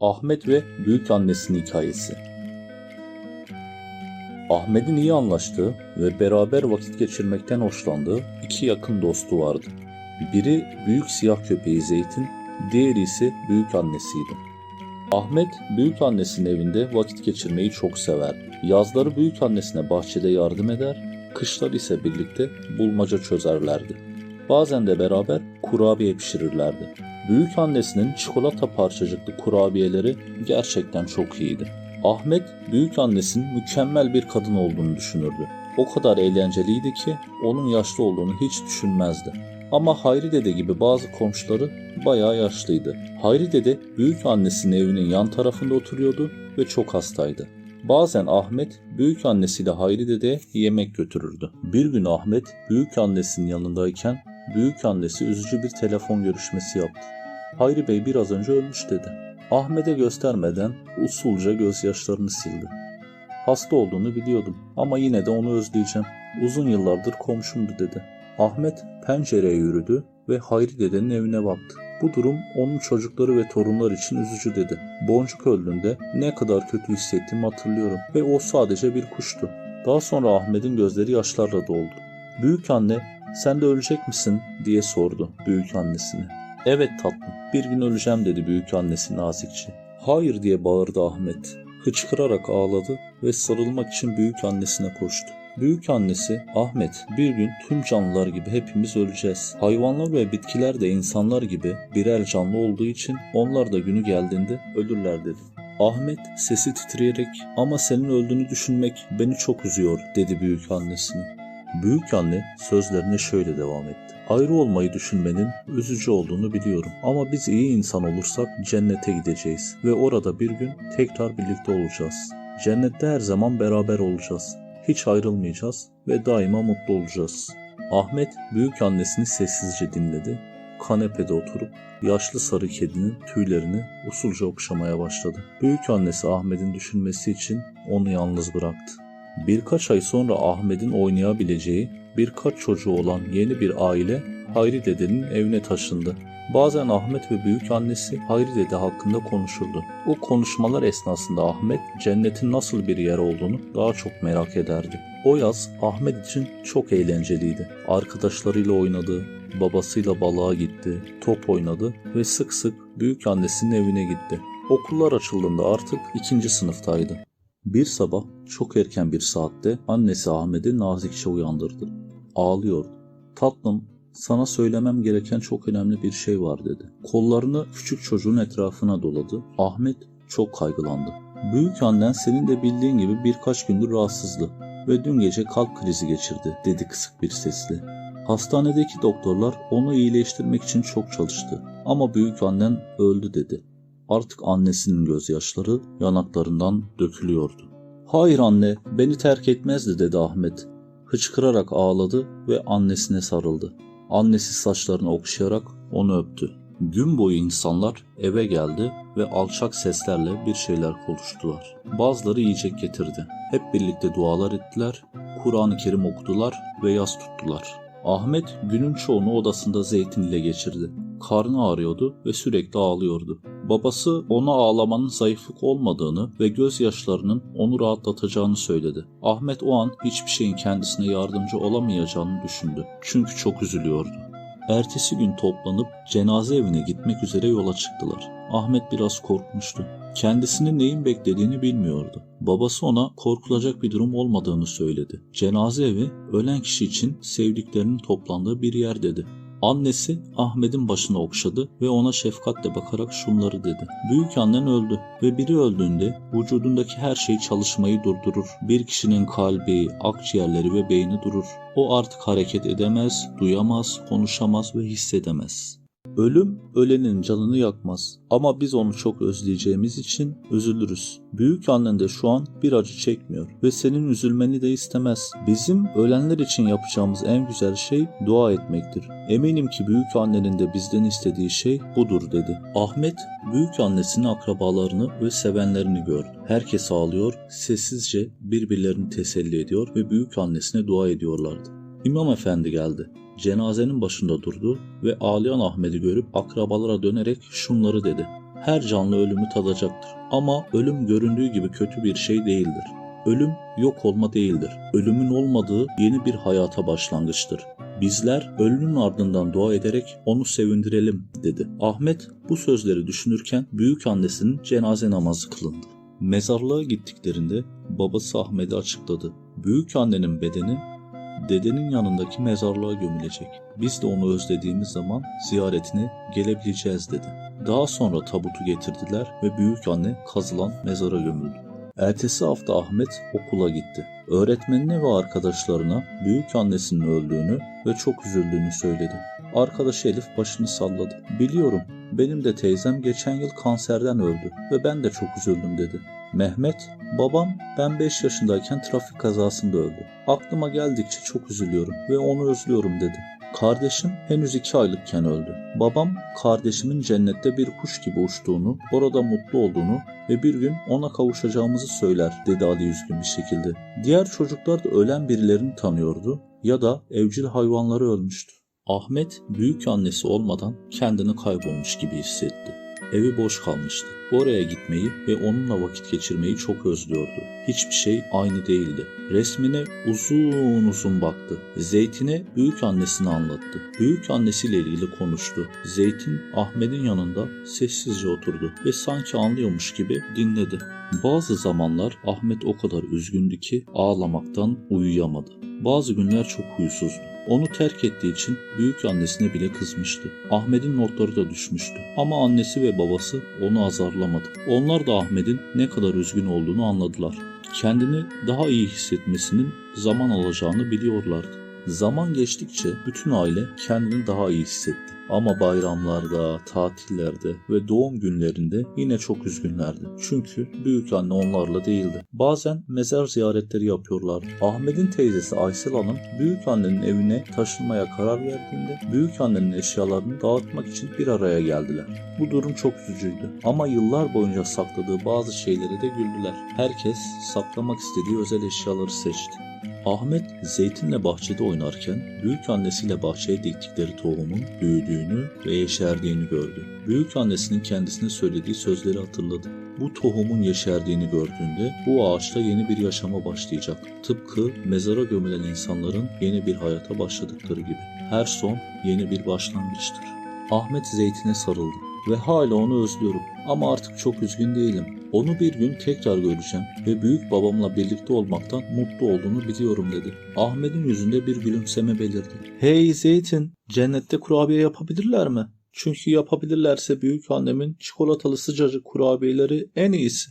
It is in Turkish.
Ahmet ve büyük annesinin hikayesi. Ahmet'in iyi anlaştığı ve beraber vakit geçirmekten hoşlandığı iki yakın dostu vardı. Biri büyük siyah köpeği Zeytin, diğeri ise büyük annesiydi. Ahmet büyük annesinin evinde vakit geçirmeyi çok severdi. Yazları büyük annesine bahçede yardım eder, kışlar ise birlikte bulmaca çözerlerdi. Bazen de beraber kurabiye pişirirlerdi. Büyük annesinin çikolata parçacıklı kurabiyeleri gerçekten çok iyiydi. Ahmet büyük annesinin mükemmel bir kadın olduğunu düşünürdü. O kadar eğlenceliydi ki onun yaşlı olduğunu hiç düşünmezdi. Ama Hayri Dede gibi bazı komşuları bayağı yaşlıydı. Hayri Dede büyük annesinin evinin yan tarafında oturuyordu ve çok hastaydı. Bazen Ahmet büyük annesiyle Hayri Dede'ye yemek götürürdü. Bir gün Ahmet büyük annesinin yanındayken büyük annesi üzücü bir telefon görüşmesi yaptı. Hayri Bey biraz önce ölmüş dedi. Ahmet'e göstermeden usulca gözyaşlarını sildi. Hasta olduğunu biliyordum ama yine de onu özleyeceğim. Uzun yıllardır komşumdu dedi. Ahmet pencereye yürüdü ve Hayri dedenin evine baktı. Bu durum onun çocukları ve torunlar için üzücü dedi. Boncuk öldüğünde ne kadar kötü hissettiğimi hatırlıyorum ve o sadece bir kuştu. Daha sonra Ahmet'in gözleri yaşlarla doldu. Büyük anne sen de ölecek misin diye sordu büyük annesine. Evet tatlım bir gün öleceğim dedi büyük annesi nazikçe. Hayır diye bağırdı Ahmet. Hıçkırarak ağladı ve sarılmak için büyük annesine koştu. Büyük annesi Ahmet bir gün tüm canlılar gibi hepimiz öleceğiz. Hayvanlar ve bitkiler de insanlar gibi birer canlı olduğu için onlar da günü geldiğinde ölürler dedi. Ahmet sesi titreyerek ama senin öldüğünü düşünmek beni çok üzüyor dedi büyük annesine. Büyük anne sözlerine şöyle devam etti. Ayrı olmayı düşünmenin üzücü olduğunu biliyorum ama biz iyi insan olursak cennete gideceğiz ve orada bir gün tekrar birlikte olacağız. Cennette her zaman beraber olacağız. Hiç ayrılmayacağız ve daima mutlu olacağız. Ahmet büyük annesini sessizce dinledi. Kanepede oturup yaşlı sarı kedinin tüylerini usulca okşamaya başladı. Büyük annesi Ahmet'in düşünmesi için onu yalnız bıraktı. Birkaç ay sonra Ahmet'in oynayabileceği birkaç çocuğu olan yeni bir aile Hayri dedenin evine taşındı. Bazen Ahmet ve büyük annesi Hayri dede hakkında konuşurdu. O konuşmalar esnasında Ahmet cennetin nasıl bir yer olduğunu daha çok merak ederdi. O yaz Ahmet için çok eğlenceliydi. Arkadaşlarıyla oynadı, babasıyla balığa gitti, top oynadı ve sık sık büyük annesinin evine gitti. Okullar açıldığında artık ikinci sınıftaydı. Bir sabah çok erken bir saatte annesi Ahmet'i nazikçe uyandırdı. Ağlıyordu. Tatlım sana söylemem gereken çok önemli bir şey var dedi. Kollarını küçük çocuğun etrafına doladı. Ahmet çok kaygılandı. Büyük annen senin de bildiğin gibi birkaç gündür rahatsızdı ve dün gece kalp krizi geçirdi dedi kısık bir sesle. Hastanedeki doktorlar onu iyileştirmek için çok çalıştı ama büyük annen öldü dedi. Artık annesinin gözyaşları yanaklarından dökülüyordu. Hayır anne, beni terk etmezdi dedi Ahmet. Hıçkırarak ağladı ve annesine sarıldı. Annesi saçlarını okşayarak onu öptü. Gün boyu insanlar eve geldi ve alçak seslerle bir şeyler konuştular. Bazıları yiyecek getirdi. Hep birlikte dualar ettiler, Kur'an-ı Kerim okudular ve yas tuttular. Ahmet günün çoğunu odasında zeytin ile geçirdi. Karnı ağrıyordu ve sürekli ağlıyordu. Babası ona ağlamanın zayıflık olmadığını ve gözyaşlarının onu rahatlatacağını söyledi. Ahmet o an hiçbir şeyin kendisine yardımcı olamayacağını düşündü. Çünkü çok üzülüyordu. Ertesi gün toplanıp cenaze evine gitmek üzere yola çıktılar. Ahmet biraz korkmuştu. Kendisini neyin beklediğini bilmiyordu. Babası ona korkulacak bir durum olmadığını söyledi. Cenaze evi ölen kişi için sevdiklerinin toplandığı bir yer dedi. Annesi Ahmet'in başına okşadı ve ona şefkatle bakarak şunları dedi. Büyük annen öldü ve biri öldüğünde vücudundaki her şey çalışmayı durdurur. Bir kişinin kalbi, akciğerleri ve beyni durur. O artık hareket edemez, duyamaz, konuşamaz ve hissedemez. Ölüm ölenin canını yakmaz ama biz onu çok özleyeceğimiz için üzülürüz. Büyük annen de şu an bir acı çekmiyor ve senin üzülmeni de istemez. Bizim ölenler için yapacağımız en güzel şey dua etmektir. Eminim ki büyük annenin de bizden istediği şey budur dedi. Ahmet büyük annesinin akrabalarını ve sevenlerini gördü. Herkes ağlıyor, sessizce birbirlerini teselli ediyor ve büyük annesine dua ediyorlardı. İmam efendi geldi cenazenin başında durdu ve ağlayan Ahmet'i görüp akrabalara dönerek şunları dedi. Her canlı ölümü tadacaktır. Ama ölüm göründüğü gibi kötü bir şey değildir. Ölüm yok olma değildir. Ölümün olmadığı yeni bir hayata başlangıçtır. Bizler ölünün ardından dua ederek onu sevindirelim dedi. Ahmet bu sözleri düşünürken büyük annesinin cenaze namazı kılındı. Mezarlığa gittiklerinde babası Ahmet'e açıkladı. Büyük annenin bedeni dedenin yanındaki mezarlığa gömülecek. Biz de onu özlediğimiz zaman ziyaretine gelebileceğiz dedi. Daha sonra tabutu getirdiler ve büyük anne kazılan mezara gömüldü. Ertesi hafta Ahmet okula gitti. Öğretmenine ve arkadaşlarına büyük annesinin öldüğünü ve çok üzüldüğünü söyledi. Arkadaşı Elif başını salladı. Biliyorum benim de teyzem geçen yıl kanserden öldü ve ben de çok üzüldüm dedi. Mehmet, babam ben 5 yaşındayken trafik kazasında öldü. Aklıma geldikçe çok üzülüyorum ve onu özlüyorum dedi. Kardeşim henüz 2 aylıkken öldü. Babam kardeşimin cennette bir kuş gibi uçtuğunu, orada mutlu olduğunu ve bir gün ona kavuşacağımızı söyler dedi Ali üzgün bir şekilde. Diğer çocuklar da ölen birilerini tanıyordu ya da evcil hayvanları ölmüştü. Ahmet büyük annesi olmadan kendini kaybolmuş gibi hissetti. Evi boş kalmıştı. Oraya gitmeyi ve onunla vakit geçirmeyi çok özlüyordu. Hiçbir şey aynı değildi. Resmine uzun uzun baktı. Zeytin'e büyük annesini anlattı. Büyük annesiyle ilgili konuştu. Zeytin Ahmet'in yanında sessizce oturdu ve sanki anlıyormuş gibi dinledi. Bazı zamanlar Ahmet o kadar üzgündü ki ağlamaktan uyuyamadı. Bazı günler çok huysuzdu. Onu terk ettiği için büyük annesine bile kızmıştı. Ahmet'in notları da düşmüştü. Ama annesi ve babası onu azarlamadı. Onlar da Ahmet'in ne kadar üzgün olduğunu anladılar. Kendini daha iyi hissetmesinin zaman alacağını biliyorlardı. Zaman geçtikçe bütün aile kendini daha iyi hissetti. Ama bayramlarda, tatillerde ve doğum günlerinde yine çok üzgünlerdi. Çünkü büyük anne onlarla değildi. Bazen mezar ziyaretleri yapıyorlardı. Ahmet'in teyzesi Aysel Hanım büyük annenin evine taşınmaya karar verdiğinde büyük annenin eşyalarını dağıtmak için bir araya geldiler. Bu durum çok üzücüydü. Ama yıllar boyunca sakladığı bazı şeylere de güldüler. Herkes saklamak istediği özel eşyaları seçti. Ahmet zeytinle bahçede oynarken büyük annesiyle bahçeye diktikleri tohumun büyüdüğünü ve yeşerdiğini gördü. Büyük annesinin kendisine söylediği sözleri hatırladı. Bu tohumun yeşerdiğini gördüğünde bu ağaçta yeni bir yaşama başlayacak. Tıpkı mezara gömülen insanların yeni bir hayata başladıkları gibi. Her son yeni bir başlangıçtır. Ahmet zeytine sarıldı ve hala onu özlüyorum ama artık çok üzgün değilim. Onu bir gün tekrar göreceğim ve büyük babamla birlikte olmaktan mutlu olduğunu biliyorum dedi. Ahmet'in yüzünde bir gülümseme belirdi. Hey Zeytin, cennette kurabiye yapabilirler mi? Çünkü yapabilirlerse büyük annemin çikolatalı sıcacık kurabiyeleri en iyisi.